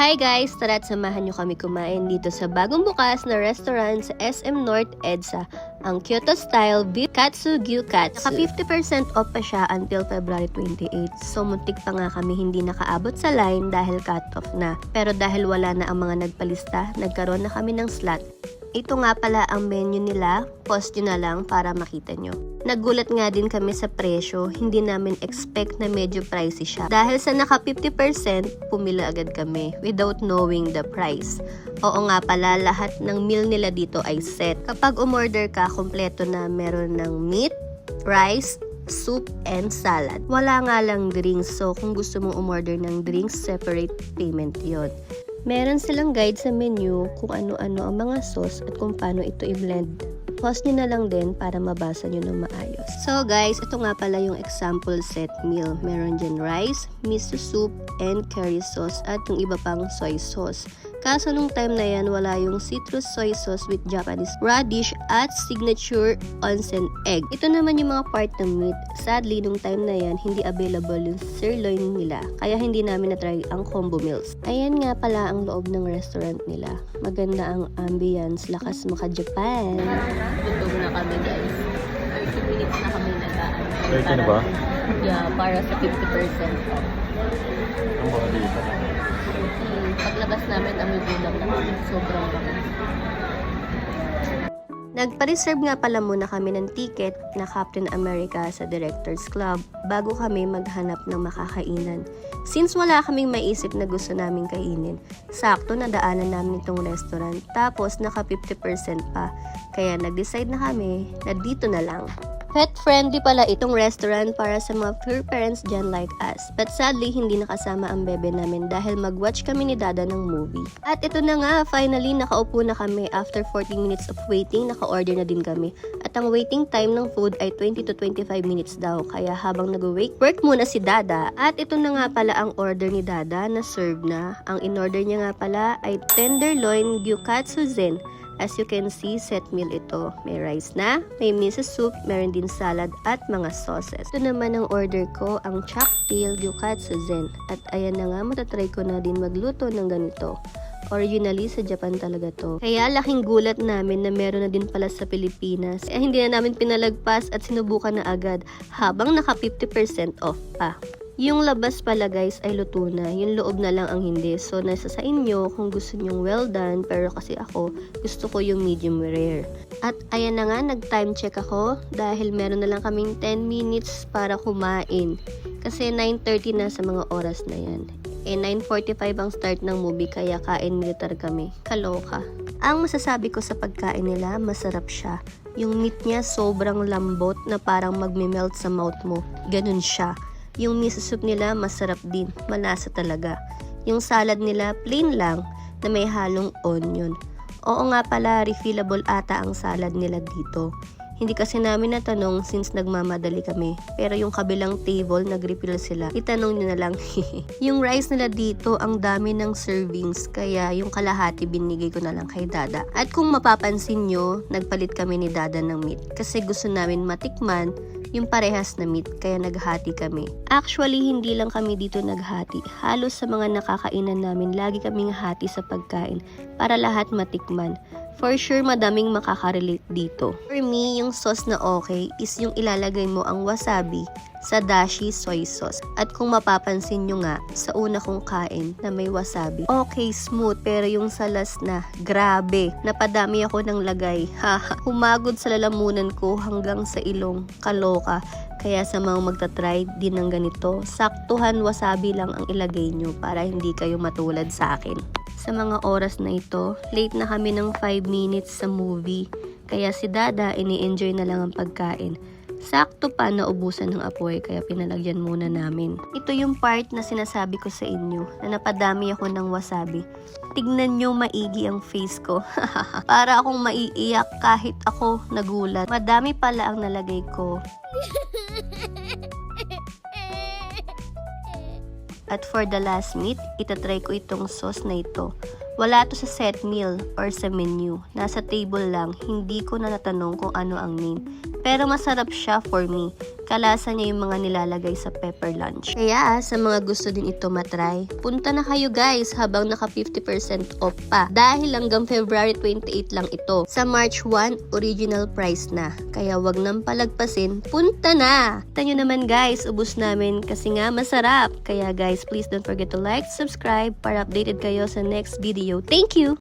Hi guys! Tara't samahan nyo kami kumain dito sa bagong bukas na restaurant sa SM North EDSA, ang Kyoto Style Beef Katsu Gyukatsu. Naka 50% off pa siya until February 28. So muntik pa nga kami hindi nakaabot sa line dahil cut off na. Pero dahil wala na ang mga nagpalista, nagkaroon na kami ng slot. Ito nga pala ang menu nila, post nyo na lang para makita nyo. Nagulat nga din kami sa presyo, hindi namin expect na medyo pricey siya. Dahil sa naka 50%, pumila agad kami without knowing the price. Oo nga pala, lahat ng meal nila dito ay set. Kapag umorder ka, kompleto na meron ng meat, rice, soup, and salad. Wala nga lang drinks, so kung gusto mong umorder ng drinks, separate payment yon. Meron silang guide sa menu kung ano-ano ang mga sauce at kung paano ito i-blend. Pause nyo na lang din para mabasa nyo ng maayos. So guys, ito nga pala yung example set meal. Meron dyan rice, miso soup, and curry sauce at yung iba pang soy sauce. Kaso nung time na yan, wala yung citrus soy sauce with Japanese radish at signature onsen egg. Ito naman yung mga part ng meat. Sadly, nung time na yan, hindi available yung sirloin nila. Kaya hindi namin na-try ang combo meals. Ayan nga pala ang loob ng restaurant nila. Maganda ang ambience, lakas maka-Japan. Gutom na kami guys. 30 minutes na kami nagaan. 30 na ba? Yeah, para sa 50% off. Ang mga dito. Namin, amoy gulam na kami. Sobrang. Nagpa-reserve nga pala muna kami ng ticket na Captain America sa Directors Club bago kami maghanap ng makakainan. Since wala kaming maisip na gusto naming kainin, sakto na daanan namin itong restaurant tapos naka 50% pa. Kaya nag-decide na kami na dito na lang. Pet friendly pala itong restaurant para sa mga fur parents dyan like us. But sadly, hindi nakasama ang bebe namin dahil mag-watch kami ni Dada ng movie. At ito na nga, finally nakaupo na kami after 40 minutes of waiting, naka-order na din kami. At ang waiting time ng food ay 20 to 25 minutes daw. Kaya habang nag-wait, work muna si Dada. At ito na nga pala ang order ni Dada na serve na. Ang in-order niya nga pala ay tenderloin gyukatsu zen. As you can see, set meal ito. May rice na, may miso soup, meron din salad at mga sauces. Ito naman ang order ko, ang chak tail gyukatsu zen. At ayan na nga, matatry ko na din magluto ng ganito. Originally, sa Japan talaga to. Kaya laking gulat namin na meron na din pala sa Pilipinas. Kaya hindi na namin pinalagpas at sinubukan na agad habang naka 50% off pa. Yung labas pala guys ay luto na. Yung loob na lang ang hindi. So nasa sa inyo kung gusto nyong well done. Pero kasi ako gusto ko yung medium rare. At ayan na nga nag time check ako dahil meron na lang kaming 10 minutes para kumain. Kasi 9.30 na sa mga oras na yan. Eh 9.45 ang start ng movie kaya kain militar kami. Kaloka. Ang masasabi ko sa pagkain nila, masarap siya. Yung meat niya sobrang lambot na parang magme-melt sa mouth mo. Ganun siya. Yung miso soup nila masarap din, malasa talaga. Yung salad nila plain lang na may halong onion. Oo nga pala, refillable ata ang salad nila dito. Hindi kasi namin natanong since nagmamadali kami. Pero yung kabilang table, nag-refill sila. Itanong nyo na lang. yung rice nila dito, ang dami ng servings. Kaya yung kalahati, binigay ko na lang kay Dada. At kung mapapansin nyo, nagpalit kami ni Dada ng meat. Kasi gusto namin matikman yung parehas na meat, kaya naghati kami. Actually, hindi lang kami dito naghati. Halos sa mga nakakainan namin, lagi kaming hati sa pagkain para lahat matikman. For sure, madaming makakarelate dito. For me, yung sauce na okay is yung ilalagay mo ang wasabi sa dashi soy sauce. At kung mapapansin nyo nga, sa una kong kain na may wasabi, okay, smooth. Pero yung sa last na, grabe. Napadami ako ng lagay. Haha. Humagod sa lalamunan ko hanggang sa ilong. Kaloka. Kaya sa mga magta-try din ng ganito, saktuhan wasabi lang ang ilagay nyo para hindi kayo matulad sa akin. Sa mga oras na ito, late na kami ng 5 minutes sa movie. Kaya si Dada ini-enjoy na lang ang pagkain. Sakto pa naubusan ng apoy kaya pinalagyan muna namin. Ito yung part na sinasabi ko sa inyo na napadami ako ng wasabi. Tignan nyo maigi ang face ko. Para akong maiiyak kahit ako nagulat. Madami pala ang nalagay ko. At for the last meat, itatry ko itong sauce na ito. Wala to sa set meal or sa menu. Nasa table lang, hindi ko na natanong kung ano ang name. Pero masarap siya for me. Kalasa niya yung mga nilalagay sa pepper lunch. Kaya sa mga gusto din ito matry, punta na kayo guys habang naka 50% off pa. Dahil hanggang February 28 lang ito. Sa March 1, original price na. Kaya wag nang palagpasin, punta na! Tanyo naman guys, ubus namin kasi nga masarap. Kaya guys, please don't forget to like, subscribe para updated kayo sa next video. Thank you!